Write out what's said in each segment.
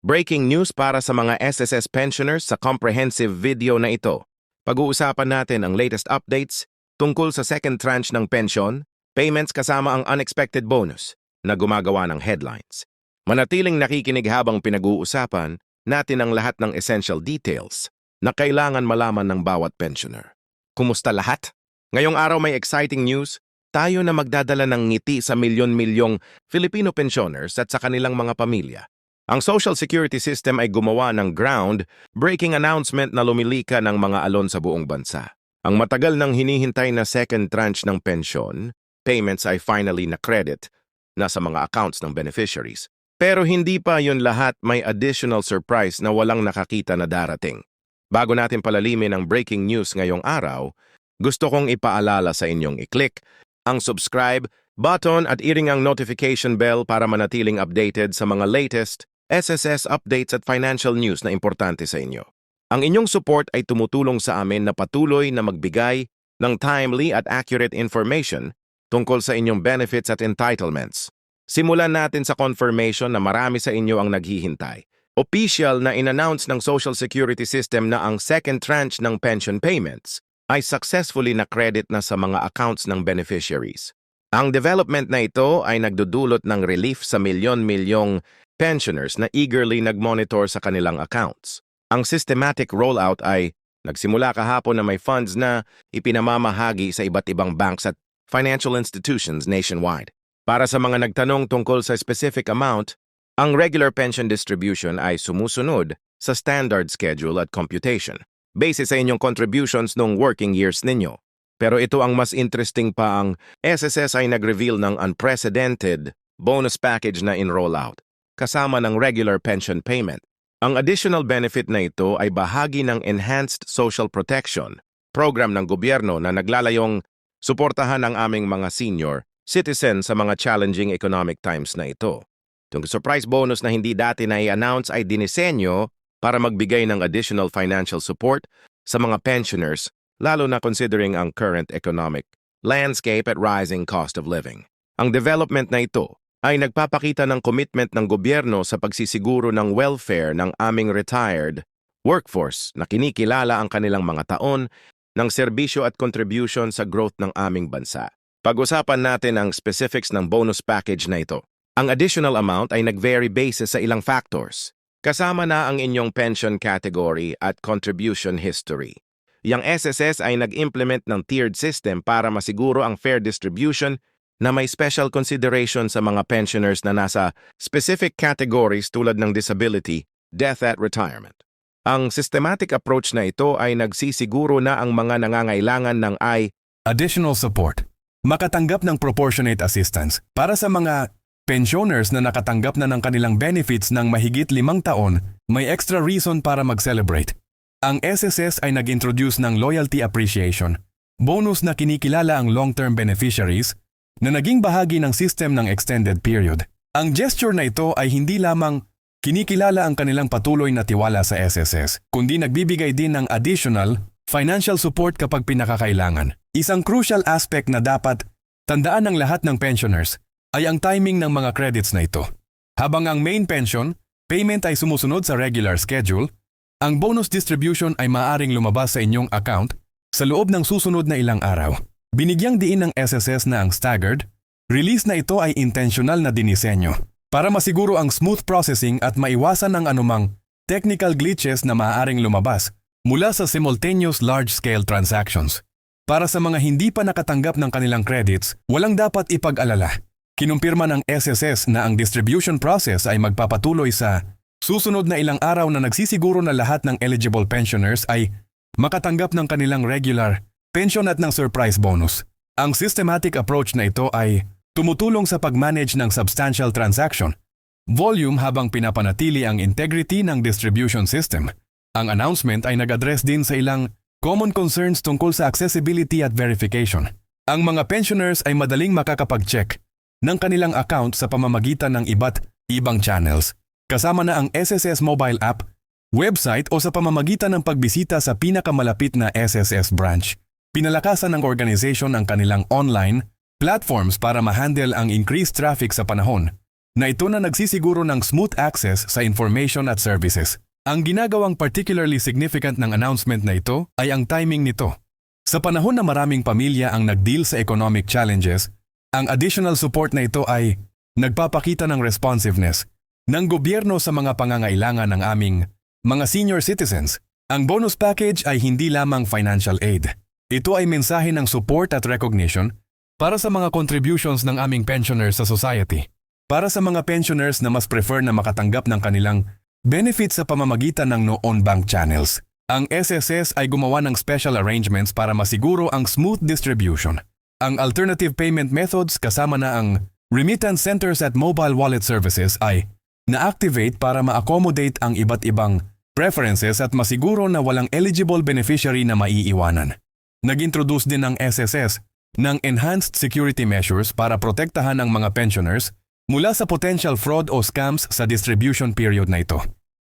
Breaking news para sa mga SSS pensioners sa comprehensive video na ito. Pag-uusapan natin ang latest updates tungkol sa second tranche ng pensyon, payments kasama ang unexpected bonus na gumagawa ng headlines. Manatiling nakikinig habang pinag-uusapan natin ang lahat ng essential details na kailangan malaman ng bawat pensioner. Kumusta lahat? Ngayong araw may exciting news. Tayo na magdadala ng ngiti sa milyon-milyong Filipino pensioners at sa kanilang mga pamilya. Ang Social Security System ay gumawa ng ground-breaking announcement na lumilika ng mga alon sa buong bansa. Ang matagal nang hinihintay na second tranche ng pensyon, payments ay finally na credit na sa mga accounts ng beneficiaries. Pero hindi pa yun lahat may additional surprise na walang nakakita na darating. Bago natin palalimin ang breaking news ngayong araw, gusto kong ipaalala sa inyong i-click ang subscribe button at iring ang notification bell para manatiling updated sa mga latest SSS updates at financial news na importante sa inyo. Ang inyong support ay tumutulong sa amin na patuloy na magbigay ng timely at accurate information tungkol sa inyong benefits at entitlements. Simulan natin sa confirmation na marami sa inyo ang naghihintay. Official na inannounce ng Social Security System na ang second tranche ng pension payments ay successfully na-credit na sa mga accounts ng beneficiaries. Ang development na ito ay nagdudulot ng relief sa milyon-milyong pensioners na eagerly nag-monitor sa kanilang accounts. Ang systematic rollout ay nagsimula kahapon na may funds na ipinamamahagi sa iba't ibang banks at financial institutions nationwide. Para sa mga nagtanong tungkol sa specific amount, ang regular pension distribution ay sumusunod sa standard schedule at computation, base sa inyong contributions noong working years ninyo. Pero ito ang mas interesting pa ang SSS ay nag-reveal ng unprecedented bonus package na in-rollout, kasama ng regular pension payment. Ang additional benefit na ito ay bahagi ng Enhanced Social Protection, program ng gobyerno na naglalayong suportahan ang aming mga senior citizen sa mga challenging economic times na ito. Itong surprise bonus na hindi dati na i-announce ay dinisenyo para magbigay ng additional financial support sa mga pensioners lalo na considering ang current economic landscape at rising cost of living. Ang development na ito ay nagpapakita ng commitment ng gobyerno sa pagsisiguro ng welfare ng aming retired workforce na kinikilala ang kanilang mga taon ng serbisyo at contribution sa growth ng aming bansa. Pag-usapan natin ang specifics ng bonus package na ito. Ang additional amount ay nag-vary basis sa ilang factors. Kasama na ang inyong pension category at contribution history. Yang SSS ay nag-implement ng tiered system para masiguro ang fair distribution na may special consideration sa mga pensioners na nasa specific categories tulad ng disability, death at retirement. Ang systematic approach na ito ay nagsisiguro na ang mga nangangailangan ng ay Additional support. Makatanggap ng proportionate assistance para sa mga pensioners na nakatanggap na ng kanilang benefits ng mahigit limang taon, may extra reason para mag-celebrate. Ang SSS ay nag-introduce ng loyalty appreciation, bonus na kinikilala ang long-term beneficiaries na naging bahagi ng system ng extended period. Ang gesture na ito ay hindi lamang kinikilala ang kanilang patuloy na tiwala sa SSS, kundi nagbibigay din ng additional financial support kapag pinakakailangan. Isang crucial aspect na dapat tandaan ng lahat ng pensioners ay ang timing ng mga credits na ito. Habang ang main pension, payment ay sumusunod sa regular schedule, ang bonus distribution ay maaring lumabas sa inyong account sa loob ng susunod na ilang araw. Binigyang diin ng SSS na ang staggered, release na ito ay intentional na dinisenyo para masiguro ang smooth processing at maiwasan ang anumang technical glitches na maaaring lumabas mula sa simultaneous large-scale transactions. Para sa mga hindi pa nakatanggap ng kanilang credits, walang dapat ipag-alala. Kinumpirma ng SSS na ang distribution process ay magpapatuloy sa susunod na ilang araw na nagsisiguro na lahat ng eligible pensioners ay makatanggap ng kanilang regular pension at ng surprise bonus. Ang systematic approach na ito ay tumutulong sa pag-manage ng substantial transaction, volume habang pinapanatili ang integrity ng distribution system. Ang announcement ay nag-address din sa ilang common concerns tungkol sa accessibility at verification. Ang mga pensioners ay madaling makakapag-check ng kanilang account sa pamamagitan ng iba't ibang channels, kasama na ang SSS mobile app, website o sa pamamagitan ng pagbisita sa pinakamalapit na SSS branch. Pinalakasan ng organization ang kanilang online platforms para ma-handle ang increased traffic sa panahon na ito na nagsisiguro ng smooth access sa information at services. Ang ginagawang particularly significant ng announcement na ito ay ang timing nito. Sa panahon na maraming pamilya ang nagdeal sa economic challenges, ang additional support na ito ay nagpapakita ng responsiveness ng gobyerno sa mga pangangailangan ng aming mga senior citizens. Ang bonus package ay hindi lamang financial aid. Ito ay mensahe ng support at recognition para sa mga contributions ng aming pensioners sa society. Para sa mga pensioners na mas prefer na makatanggap ng kanilang benefits sa pamamagitan ng no-on bank channels. Ang SSS ay gumawa ng special arrangements para masiguro ang smooth distribution. Ang alternative payment methods kasama na ang remittance centers at mobile wallet services ay na-activate para ma-accommodate ang iba't ibang preferences at masiguro na walang eligible beneficiary na maiiwanan. Nag-introduce din ng SSS ng enhanced security measures para protektahan ang mga pensioners mula sa potential fraud o scams sa distribution period na ito.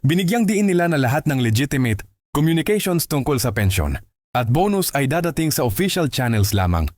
Binigyang diin nila na lahat ng legitimate communications tungkol sa pensyon at bonus ay dadating sa official channels lamang.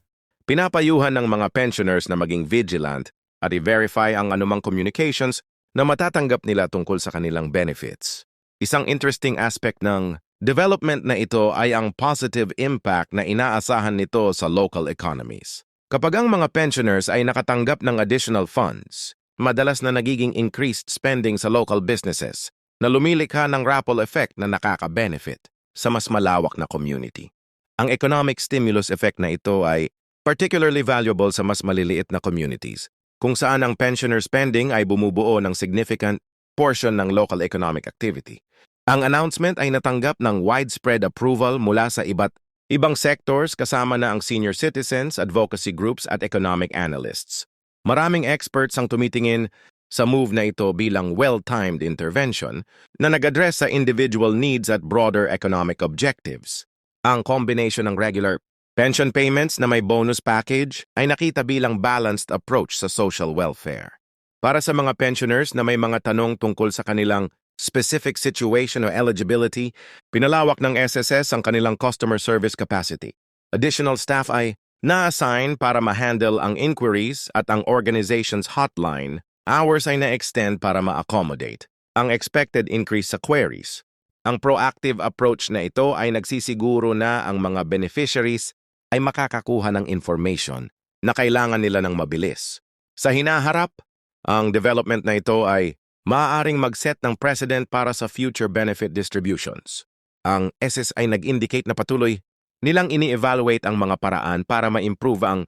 Pinapayuhan ng mga pensioners na maging vigilant at i-verify ang anumang communications na matatanggap nila tungkol sa kanilang benefits. Isang interesting aspect ng development na ito ay ang positive impact na inaasahan nito sa local economies. Kapag ang mga pensioners ay nakatanggap ng additional funds, madalas na nagiging increased spending sa local businesses na lumilikha ng ripple effect na nakaka-benefit sa mas malawak na community. Ang economic stimulus effect na ito ay particularly valuable sa mas maliliit na communities, kung saan ang pensioner spending ay bumubuo ng significant portion ng local economic activity. Ang announcement ay natanggap ng widespread approval mula sa iba't ibang sectors kasama na ang senior citizens, advocacy groups at economic analysts. Maraming experts ang tumitingin sa move na ito bilang well-timed intervention na nag-address sa individual needs at broader economic objectives. Ang combination ng regular pension payments na may bonus package ay nakita bilang balanced approach sa social welfare. Para sa mga pensioners na may mga tanong tungkol sa kanilang specific situation o eligibility, pinalawak ng SSS ang kanilang customer service capacity. Additional staff ay na-assign para ma-handle ang inquiries at ang organization's hotline Hours ay na-extend para ma-accommodate ang expected increase sa queries. Ang proactive approach na ito ay nagsisiguro na ang mga beneficiaries ay makakakuha ng information na kailangan nila ng mabilis. Sa hinaharap, ang development na ito ay maaaring mag-set ng precedent para sa future benefit distributions. Ang SS ay nag-indicate na patuloy nilang ini-evaluate ang mga paraan para ma-improve ang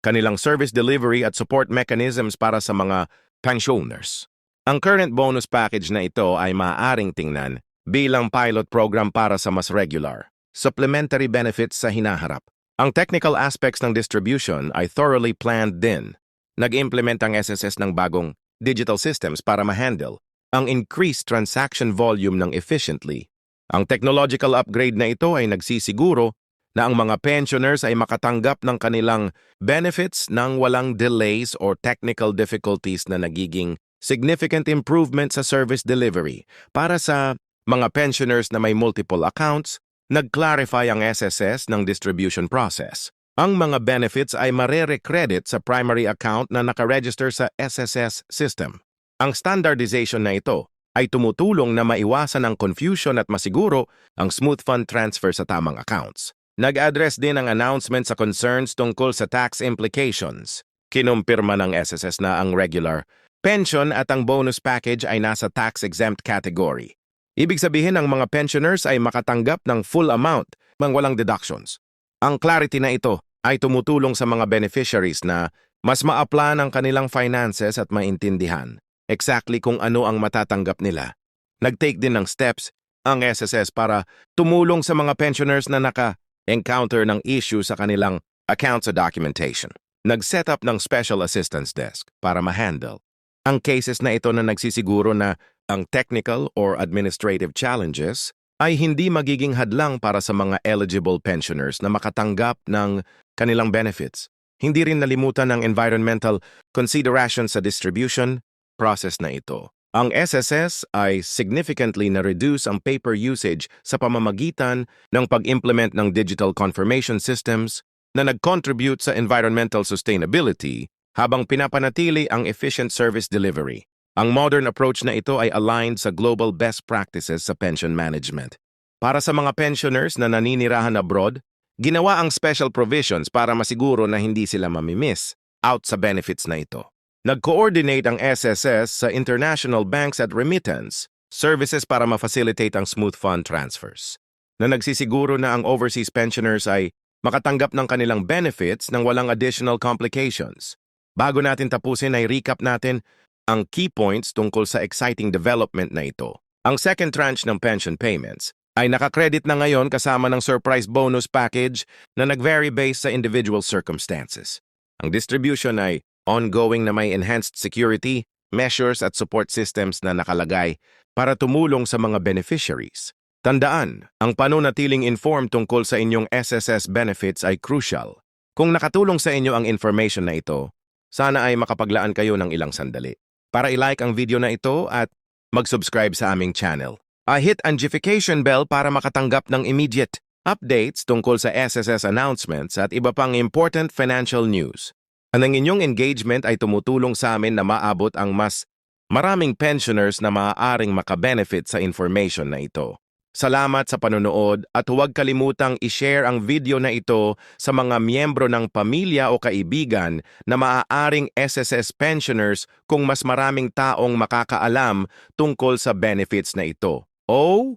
kanilang service delivery at support mechanisms para sa mga pensioners. Ang current bonus package na ito ay maaaring tingnan bilang pilot program para sa mas regular, supplementary benefits sa hinaharap. Ang technical aspects ng distribution ay thoroughly planned din. Nag-implement ang SSS ng bagong digital systems para ma-handle ang increased transaction volume ng efficiently. Ang technological upgrade na ito ay nagsisiguro na ang mga pensioners ay makatanggap ng kanilang benefits nang walang delays or technical difficulties na nagiging significant improvement sa service delivery. Para sa mga pensioners na may multiple accounts, nag-clarify ang SSS ng distribution process. Ang mga benefits ay marere-credit sa primary account na nakaregister sa SSS system. Ang standardization na ito ay tumutulong na maiwasan ang confusion at masiguro ang smooth fund transfer sa tamang accounts. Nag-address din ang announcement sa concerns tungkol sa tax implications. Kinumpirma ng SSS na ang regular pension at ang bonus package ay nasa tax-exempt category. Ibig sabihin ang mga pensioners ay makatanggap ng full amount mang walang deductions. Ang clarity na ito ay tumutulong sa mga beneficiaries na mas maapla ng kanilang finances at maintindihan exactly kung ano ang matatanggap nila. Nag-take din ng steps ang SSS para tumulong sa mga pensioners na naka-encounter ng issue sa kanilang accounts sa documentation. Nag-set up ng Special Assistance Desk para ma-handle ang cases na ito na nagsisiguro na ang technical or administrative challenges ay hindi magiging hadlang para sa mga eligible pensioners na makatanggap ng kanilang benefits. Hindi rin nalimutan ang environmental consideration sa distribution process na ito. Ang SSS ay significantly na-reduce ang paper usage sa pamamagitan ng pag-implement ng digital confirmation systems na nag-contribute sa environmental sustainability habang pinapanatili ang efficient service delivery. Ang modern approach na ito ay aligned sa global best practices sa pension management. Para sa mga pensioners na naninirahan abroad, ginawa ang special provisions para masiguro na hindi sila mamimiss out sa benefits na ito. Nag-coordinate ang SSS sa international banks at remittance services para ma-facilitate ang smooth fund transfers. Na nagsisiguro na ang overseas pensioners ay makatanggap ng kanilang benefits ng walang additional complications. Bago natin tapusin ay recap natin ang key points tungkol sa exciting development na ito. Ang second tranche ng pension payments ay nakakredit na ngayon kasama ng surprise bonus package na nag-vary based sa individual circumstances. Ang distribution ay ongoing na may enhanced security, measures at support systems na nakalagay para tumulong sa mga beneficiaries. Tandaan, ang panunatiling informed tungkol sa inyong SSS benefits ay crucial. Kung nakatulong sa inyo ang information na ito, sana ay makapaglaan kayo ng ilang sandali. Para i-like ang video na ito at mag-subscribe sa aming channel. I hit ang notification bell para makatanggap ng immediate updates tungkol sa SSS announcements at iba pang important financial news. Ang inyong engagement ay tumutulong sa amin na maabot ang mas maraming pensioners na maaaring makabenefit sa information na ito. Salamat sa panonood at huwag kalimutang i-share ang video na ito sa mga miyembro ng pamilya o kaibigan na maaaring SSS pensioners kung mas maraming taong makakaalam tungkol sa benefits na ito. O